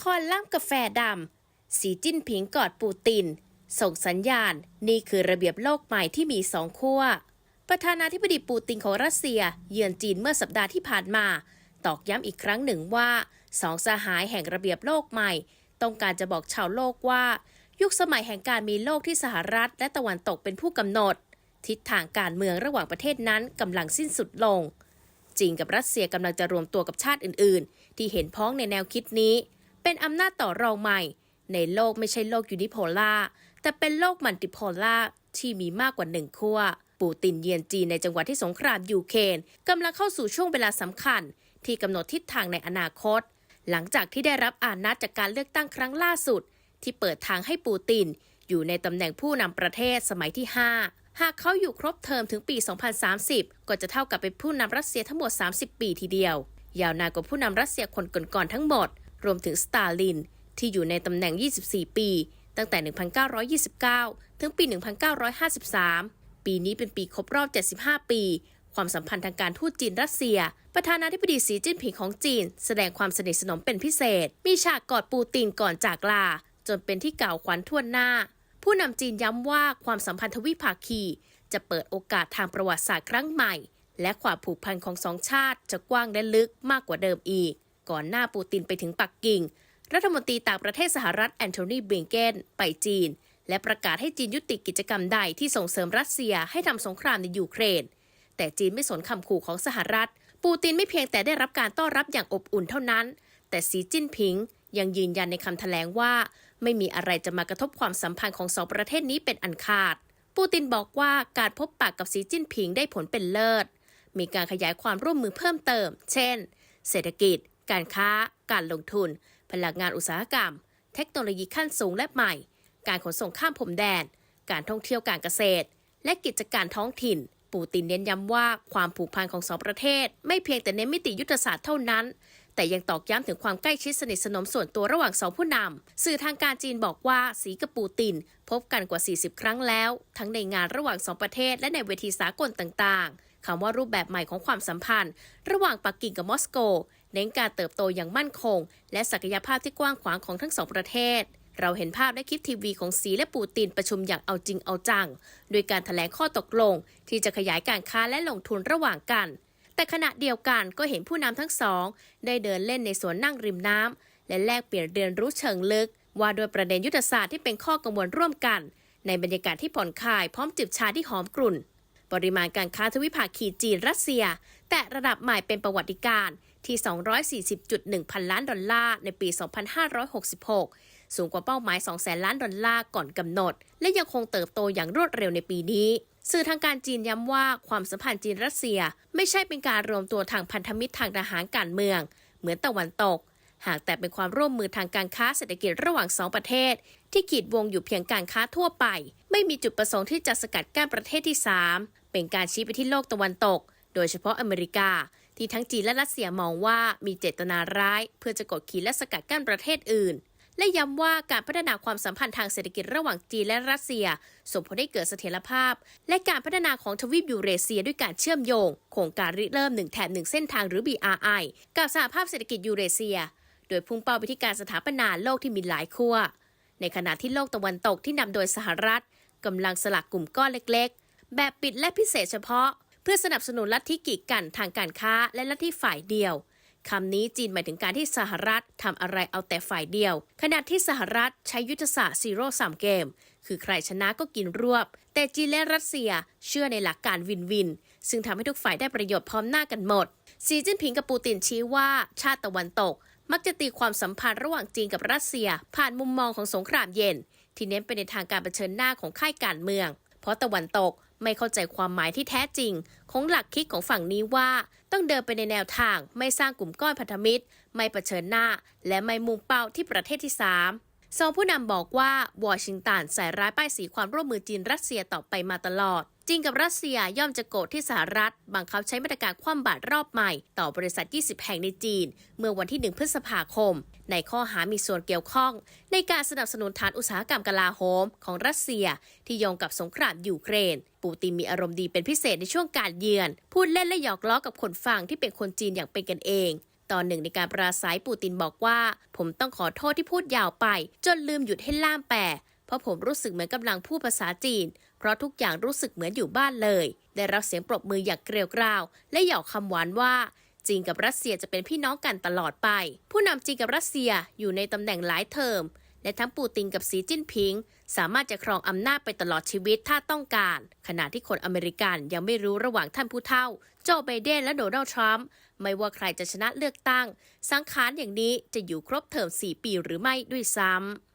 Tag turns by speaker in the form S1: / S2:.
S1: คอลัมน์กาแฟดำ สีจิ้นผิงกอดปูติน ส่งสัญญาณ นี่คือระเบียบโลกใหม่ที่มีสองขั้ว ประธานาธิบดีปูตินของรัสเซีย เยือนจีนเมื่อสัปดาห์ที่ผ่านมา ตอกย้ำอีกครั้งหนึ่งว่าสองสหายแห่งระเบียบโลกใหม่ ต้องการจะบอกชาวโลกว่า ยุคสมัยแห่งการมีโลกที่สหรัฐ และตะวันตกเป็นผู้กำหนด ทิศทางการเมืองระหว่างประเทศนั้นกำลังสิ้นสุดลงจีนกับรัสเซียกำลังจะรวมตัวกับชาติอื่น ๆ ที่เห็นพ้องในแนวคิดนี้ เป็นอำนาจต่อรองใหม่ ในโลกไม่ใช่โลกยูนิโพล่าแต่เป็นโลกมัลติโพล่าที่มีมากกว่าหนึ่งขั้วปูตินเยือนจีนในจังหวะที่สงครามยูเครนกำลังเข้าสู่ช่วงเวลาสำคัญ ที่กำหนดทิศทางในอนาคต หลังจากที่ได้รับอานัดจากการเลือกตั้งครั้งล่าสุด ที่เปิดทางให้ปูติน อยู่ในตำแหน่งผู้นำประเทศสมัยที่ 5 หากเขาอยู่ครบเทอมถึงปี 2030 ก็จะเท่ากับเป็นผู้นำรัสเซียทั้งหมด 30 ปีทีเดียวยาวนานกว่าผู้นำรัสเซียคนก่อนๆทั้งหมด รวมถึงสตาลิน ที่อยู่ในตำแหน่ง 24 ปี ตั้งแต่ 1929 ถึงปี 1953 ปีนี้เป็นปีครบรอบ 75 ปี ความสัมพันธ์ทางการทูตจีนรัสเซีย ประธานาธิบดีสีจิ้นผิงของจีน แสดงความสนิทสนมเป็นพิเศษ มีฉากกอดปูตินก่อนจากลา จนเป็นที่กล่าวขวัญทั่วหน้า ผู้นำจีนย้ำว่าความสัมพันธ์ทวิภาคี จะเปิดโอกาสทางประวัติศาสตร์ครั้งใหม่และความผูกพันของสองชาติจะกว้างและลึกมากกว่าเดิมอีก ก่อนหน้าปูตินไปถึงปักกิ่ง รัฐมนตรีต่างประเทศสหรัฐแอนโทนีบลิงเกนไปจีน และประกาศให้จีนยุติกิจกรรมใดที่ส่งเสริมรัสเซียให้ทำสงครามในยูเครน แต่จีนไม่สนคำขู่ของสหรัฐ ปูตินไม่เพียงแต่ได้รับการต้อนรับอย่างอบอุ่นเท่านั้น แต่สีจิ้นผิงยังยืนยันในคำแถลงว่า ไม่มีอะไรจะมากระทบความสัมพันธ์ของสองประเทศนี้เป็นอันขาด ปูตินบอกว่าการพบปากกับสีจิ้นผิงได้ผลเป็นเลิศ มีการขยายความร่วมมือเพิ่มเติม เช่น เศรษฐกิจ การค้า การลงทุน พลังงานอุตสาหกรรม เทคโนโลยีขั้นสูงและใหม่ การขนส่งข้ามพรมแดน การท่องเที่ยวการเกษตร และกิจการท้องถิ่น ปูตินเน้นย้ำว่าความผูกพันของสองประเทศ ไม่เพียงแต่ในมิติยุทธศาสตร์เท่านั้น แต่ยังตอกย้ำถึงความใกล้ชิดสนิทสนมส่วนตัวระหว่างสองผู้นำสื่อทางการจีนบอกว่าสีกับปูติน พบกันกว่า 40 ครั้งแล้ว ทั้งในงานระหว่างสองประเทศและในเวทีสากลต่างๆคำว่ารูปแบบใหม่ของความสัมพันธ์ ระหว่างปักกิ่งกับมอสโก เน้นการเติบโตอย่างมั่นคง และศักยภาพที่กว้างขวางของทั้งสองประเทศ เราเห็นภาพและคลิปทีวีของสีและปูตินประชุมอย่างเอาจริงเอาจัง โดยการถแถลงข้อตกลง ที่จะขยายการค้าและลงทุนระหว่างกัน แต่ขณะเดียวกันก็เห็นผู้นำทั้งสอง ได้เดินเล่นในสวนนั่งริมน้ำและแลกเปลี่ยนเรียนรู้เชิงลึก ว่าโดวยประเด็นยุทธศาสตร์ที่เป็นข้อกังวลร่วมกัน ในบรรยากาศที่ผ่อนคลายพร้อมจิบชาที่หอมกรุ่น ปริมาณการค้าทวิภาคีจีนรัสเซีย แต่ระดับใหม่เป็นประวัติการณ์ ที่ 240.1 พันล้านดอลลาร์ในปี 2566 สูงกว่าเป้าหมาย 2 แสนล้านดอลลาร์ก่อนกำหนด และยังคงเติบโตอย่างรวดเร็วในปีนี้ สื่อทางการจีนย้ำว่าความสัมพันธ์จีนรัสเซียไม่ใช่เป็นการรวมตัวทางพันธมิตรทางทหารการเมือง เหมือนตะวันตก หากแต่เป็นความร่วมมือทางการค้าเศรษฐกิจระหว่างสองประเทศ ที่ขีดวงอยู่เพียงการค้าทั่วไป ไม่มีจุดประสงค์ที่จะสกัดกั้นประเทศที่ 3 เป็นการชี้ไปที่โลกตะวันตก โดยเฉพาะอเมริกา ที่ทั้งจีนและรัสเซียมองว่ามีเจตนาร้าย เพื่อจะกดขี่และสกัดกั้นประเทศอื่น และย้ำว่าการพัฒนาความสัมพันธ์ทางเศรษฐกิจระหว่างจีนและรัสเซียส่งผลให้เกิดเสถียรภาพ และการพัฒนาของทวีปยูเรเซียด้วยการเชื่อมโยง โครงการริเริ่มหนึ่งแถบหนึ่งเส้นทางหรือ BRI กับสหภาพเศรษฐกิจยูเรเซีย โดยพุ่งเป้าไปที่การสถาปนาโลกที่มีหลายขั้วในขณะที่โลกตะวันตกที่นำโดยสหรัฐกำลังสลักกลุ่มก้อนเล็ก ๆ แบบปิดและพิเศษเฉพาะ เพื่อสนับสนุนลัทธิกีดกันทางการค้าและลัทธิฝ่ายเดียวคำนี้จีนหมายถึงการที่สหรัฐทำอะไรเอาแต่ฝ่ายเดียว ขณะที่สหรัฐใช้ยุทธศาสตร์ซีโร่สามเกม คือใครชนะก็กินรวบ แต่จีนและรัสเซียเชื่อในหลักการวินวิน ซึ่งทำให้ทุกฝ่ายได้ประโยชน์พร้อมหน้ากันหมด สีจิ้นผิงกับปูตินชี้ว่า ชาติตะวันตก มักจะตีความสัมพันธ์ระหว่างจีนกับรัสเซีย ผ่านมุมมองของสงครามเย็น ที่เน้นไปในทางการเผชิญหน้าของค่ายการเมือง เพราะตะวันตก ไม่เข้าใจความหมายที่แท้จริง ของหลักคิดของฝั่งนี้ว่า ต้องเดินไปในแนวทาง ไม่สร้างกลุ่มก้อนพันธมิตร ไม่เผชิญหน้า และไม่มุ่งเป้าที่ประเทศที่ 3 สองผู้นำบอกว่าวอชิงตันใส่ร้ายป้ายสีความร่วมมือจีนรัสเซียต่อไปมาตลอดจีนกับรัสเซียย่อมจะโกรธที่สหรัฐ บังคับใช้มาตรการคว่ำบาตรรอบใหม่ ต่อบริษัท 20 แห่งในจีน เมื่อวันที่ 1 พฤษภาคม ในข้อหามีส่วนเกี่ยวข้อง ในการสนับสนุนฐานอุตสาหกรรมกลาโหมของรัสเซีย ที่โยงกับสงครามยูเครน ปูตินมีอารมณ์ดีเป็นพิเศษในช่วงการเยือน พูดเล่นและหยอกล้อกับคนฟังที่เป็นคนจีนอย่างเป็นกันเองตอนหนึ่งในการปราศัยปูตินบอกว่า ผมต้องขอโทษที่พูดยาวไป จนลืมหยุดให้ล่ามแปลเพราะผมรู้สึกเหมือนกำลังพูดภาษาจีน เพราะทุกอย่างรู้สึกเหมือนอยู่บ้านเลย ได้รับเสียงปรบมืออย่างเกลียวกราว และหยอกคำหวานว่า จีนกับรัสเซียจะเป็นพี่น้องกันตลอดไป ผู้นำจีนกับรัสเซียอยู่ในตำแหน่งหลายเทอม และทั้งปูตินกับสีจิ้นผิง สามารถจะครองอำนาจไปตลอดชีวิตถ้าต้องการ ขณะที่คนอเมริกันยังไม่รู้ระหว่างท่านผู้เฒ่า โจไบเดนและโดนัลด์ทรัมป์ไม่ว่าใครจะชนะเลือกตั้ง สังขารอย่างนี้จะอยู่ครบเทอม4ปีหรือไม่ด้วยซ้ำ